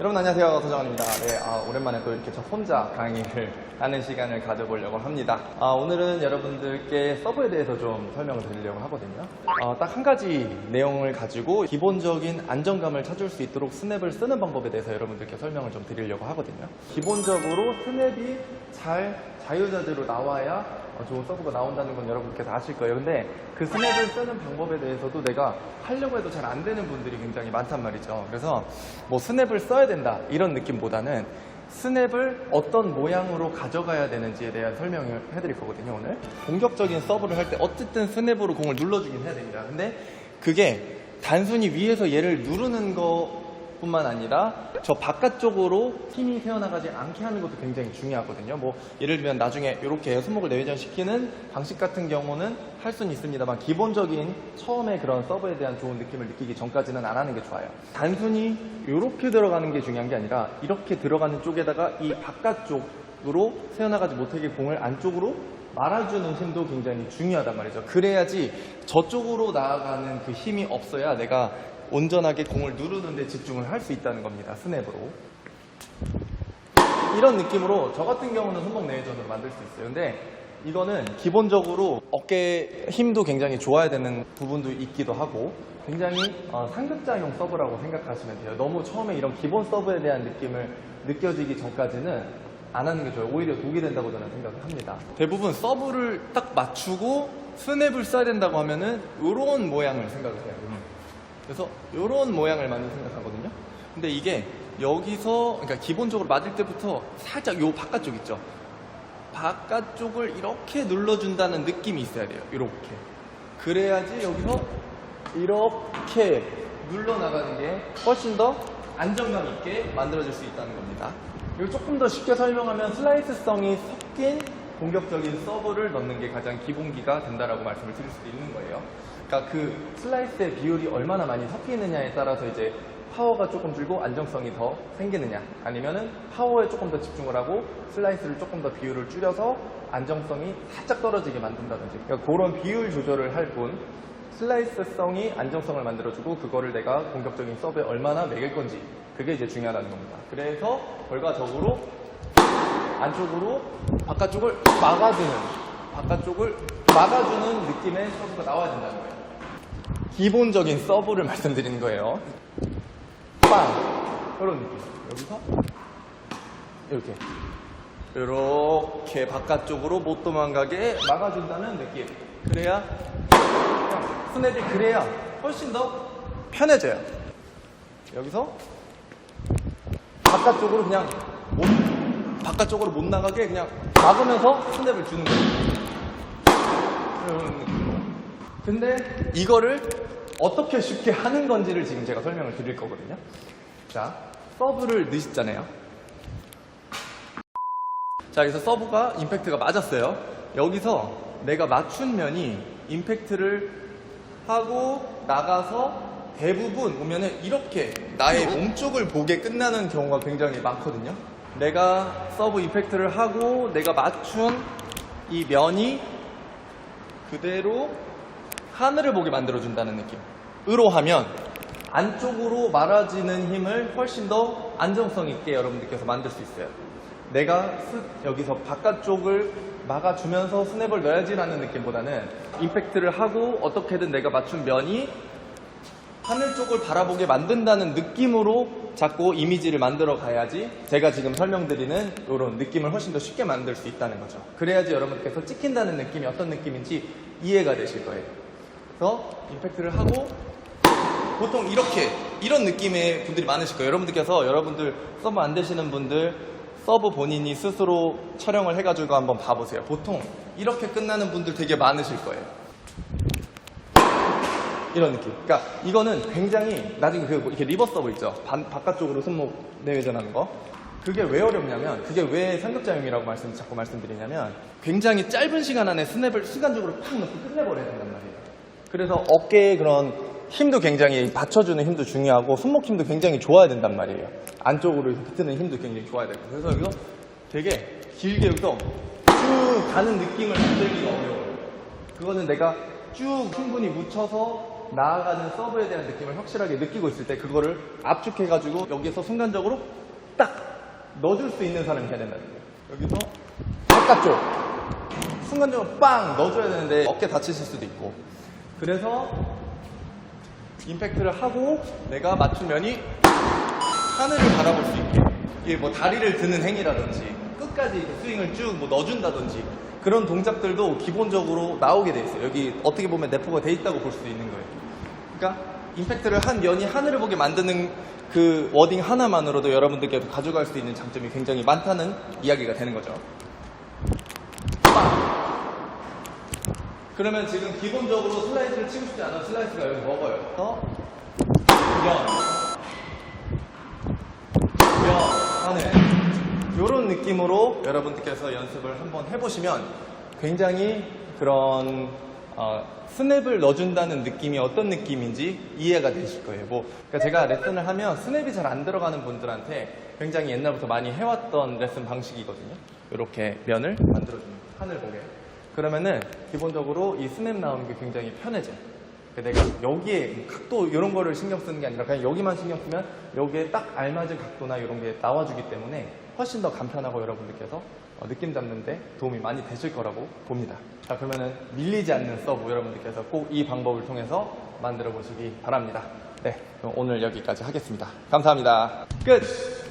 여러분 안녕하세요 도정원입니다. 네, 아, 오랜만에 또 이렇게 저 혼자 강의를 하는 시간을 가져보려고 합니다. 아, 오늘은 여러분들께 서브에 대해서 좀 설명을 드리려고 하거든요. 아, 딱 한 가지 내용을 가지고 기본적인 안정감을 찾을 수 있도록 스냅을 쓰는 방법에 대해서 여러분들께 설명을 좀 드리려고 하거든요. 기본적으로 스냅이 잘 자유자재로 나와야 어, 좋은 서브가 나온다는 건 여러분께서 아실 거예요. 근데 그 스냅을 쓰는 방법에 대해서도 내가 하려고 해도 잘 안 되는 분들이 굉장히 많단 말이죠. 그래서 뭐 스냅을 써야 된다 이런 느낌보다는 스냅을 어떤 모양으로 가져가야 되는지에 대한 설명을 해드릴 거거든요, 오늘. 공격적인 서브를 할 때 어쨌든 스냅으로 공을 눌러주긴 해야 됩니다. 근데 그게 단순히 위에서 얘를 누르는 거 뿐만 아니라 저 바깥쪽으로 힘이 새어나가지 않게 하는 것도 굉장히 중요하거든요. 뭐 예를 들면 나중에 이렇게 손목을 내외전시키는 방식 같은 경우는 할 수는 있습니다만 기본적인 처음에 그런 서브에 대한 좋은 느낌을 느끼기 전까지는 안 하는 게 좋아요. 단순히 이렇게 들어가는 게 중요한 게 아니라 이렇게 들어가는 쪽에다가 이 바깥쪽으로 새어나가지 못하게 공을 안쪽으로 말아주는 힘도 굉장히 중요하단 말이죠. 그래야지 저쪽으로 나아가는 그 힘이 없어야 내가 온전하게 공을 누르는 데 집중을 할 수 있다는 겁니다. 스냅으로. 이런 느낌으로 저 같은 경우는 손목 내외전으로 만들 수 있어요. 근데 이거는 기본적으로 어깨 힘도 굉장히 좋아야 되는 부분도 있기도 하고 굉장히 어, 상급자용 서브라고 생각하시면 돼요. 너무 처음에 이런 기본 서브에 대한 느낌을 느껴지기 전까지는 안 하는 게 좋아요. 오히려 독이 된다고 저는 생각을 합니다. 대부분 서브를 딱 맞추고 스냅을 써야 된다고 하면은 이런 모양을 생각을 해요. 그래서 이런 모양을 많이 생각하거든요. 근데 이게 여기서 그러니까 기본적으로 맞을 때부터 살짝 요 바깥쪽 있죠. 바깥쪽을 이렇게 눌러준다는 느낌이 있어야 돼요. 이렇게. 그래야지 여기서 이렇게 눌러나가는 게 훨씬 더 안정감 있게 만들어질 수 있다는 겁니다. 이걸 조금 더 쉽게 설명하면 슬라이스성이 섞인 공격적인 서브를 넣는 게 가장 기본기가 된다라고 말씀을 드릴 수도 있는 거예요. 그러니까 그 슬라이스의 비율이 얼마나 많이 섞이느냐에 따라서 이제 파워가 조금 줄고 안정성이 더 생기느냐 아니면은 파워에 조금 더 집중을 하고 슬라이스를 조금 더 비율을 줄여서 안정성이 살짝 떨어지게 만든다든지 그러니까 그런 비율 조절을 할 뿐 슬라이스성이 안정성을 만들어주고 그거를 내가 공격적인 서브에 얼마나 매길 건지 그게 이제 중요하다는 겁니다. 그래서 결과적으로 안쪽으로 바깥쪽을 막아주는 바깥쪽을 막아주는 느낌의 서브가 나와야 된다는 거예요. 기본적인 서브를 말씀드리는 거예요. 빵 이런 느낌. 여기서 이렇게 이렇게 바깥쪽으로 못 도망가게 막아준다는 느낌. 그래야 스냅이 그래야 훨씬 더 편해져요. 여기서 바깥쪽으로 그냥 못, 바깥쪽으로 못 나가게 그냥 막으면서 스냅을 주는 거예요. 근데 이거를 어떻게 쉽게 하는 건지를 지금 제가 설명을 드릴 거거든요. 자, 서브를 넣으셨잖아요. 자, 그래서 서브가 임팩트가 맞았어요. 여기서 내가 맞춘 면이 임팩트를 하고 나가서 대부분 보면은 이렇게 나의 몸쪽을 보게 끝나는 경우가 굉장히 많거든요. 내가 서브 임팩트를 하고 내가 맞춘 이 면이 그대로 하늘을 보게 만들어준다는 느낌으로 하면 안쪽으로 말아지는 힘을 훨씬 더 안정성 있게 여러분들께서 만들 수 있어요. 내가 스- 여기서 바깥쪽을 막아주면서 스냅을 넣어야지라는 느낌보다는 임팩트를 하고 어떻게든 내가 맞춘 면이 하늘 쪽을 바라보게 만든다는 느낌으로 자꾸 이미지를 만들어 가야지 제가 지금 설명드리는 이런 느낌을 훨씬 더 쉽게 만들 수 있다는 거죠. 그래야지 여러분께서 찍힌다는 느낌이 어떤 느낌인지 이해가 되실 거예요. 그래서 임팩트를 하고 보통 이렇게 이런 느낌의 분들이 많으실 거예요. 여러분들께서 여러분들 서브 안 되시는 분들 서브 본인이 스스로 촬영을 해가지고 한번 봐보세요. 보통 이렇게 끝나는 분들 되게 많으실 거예요. 이런 느낌. 그러니까 이거는 굉장히 나중에 그 이렇게 리버 서브 있죠. 반- 바깥쪽으로 손목 내외전하는 거. 그게 왜 어렵냐면 그게 왜 상급자용이라고 말씀 자꾸 말씀드리냐면 굉장히 짧은 시간 안에 스냅을 순간적으로 팍 넣고 끝내버려야 된단 말이에요. 그래서 어깨에 그런 힘도 굉장히 받쳐주는 힘도 중요하고 손목 힘도 굉장히 좋아야 된단 말이에요. 안쪽으로 비트는 힘도 굉장히 좋아야 되고 그래서 여기서 되게 길게 여기서 쭉 가는 느낌을 만들기가 어려워요. 그거는 내가 쭉 충분히 묻혀서 나아가는 서브에 대한 느낌을 확실하게 느끼고 있을 때 그거를 압축해가지고 여기서 순간적으로 딱 넣어줄 수 있는 사람이 돼야 된다는 거예요. 여기서 바깥쪽 순간적으로 빵 넣어줘야 되는데 어깨 다치실 수도 있고 그래서 임팩트를 하고 내가 맞추면이 하늘을 바라볼 수 있게 이게 뭐 다리를 드는 행위라든지 끝까지 스윙을 쭉 뭐 넣어준다든지 그런 동작들도 기본적으로 나오게 돼 있어요. 여기 어떻게 보면 내포가 돼 있다고 볼 수 있는 거예요. 그러니까 임팩트를 한 면이 하늘을 보게 만드는 그 워딩 하나만으로도 여러분들께 가져갈 수 있는 장점이 굉장히 많다는 이야기가 되는 거죠. 빵! 그러면 지금 기본적으로 슬라이스를 치고 싶지 않은 슬라이스가 여기 먹어요. 그래서 면, 면, 하늘. 이런 느낌으로 여러분들께서 연습을 한번 해보시면 굉장히 그런 어, 스냅을 넣어준다는 느낌이 어떤 느낌인지 이해가 되실 거예요. 뭐, 그러니까 제가 레슨을 하면 스냅이 잘 안 들어가는 분들한테 굉장히 옛날부터 많이 해왔던 레슨 방식이거든요. 이렇게 면을 만들어줍니다. 하늘 보게. 그러면은 기본적으로 이 스냅 나오는 게 굉장히 편해져요. 그러니까 내가 여기에 각도 이런 거를 신경 쓰는 게 아니라 그냥 여기만 신경 쓰면 여기에 딱 알맞은 각도나 이런 게 나와주기 때문에 훨씬 더 간편하고 여러분들께서 어, 느낌 잡는데 도움이 많이 되실 거라고 봅니다. 자 그러면은 밀리지 않는 서브 여러분들께서 꼭 이 방법을 통해서 만들어 보시기 바랍니다. 네, 오늘 여기까지 하겠습니다. 감사합니다. 끝!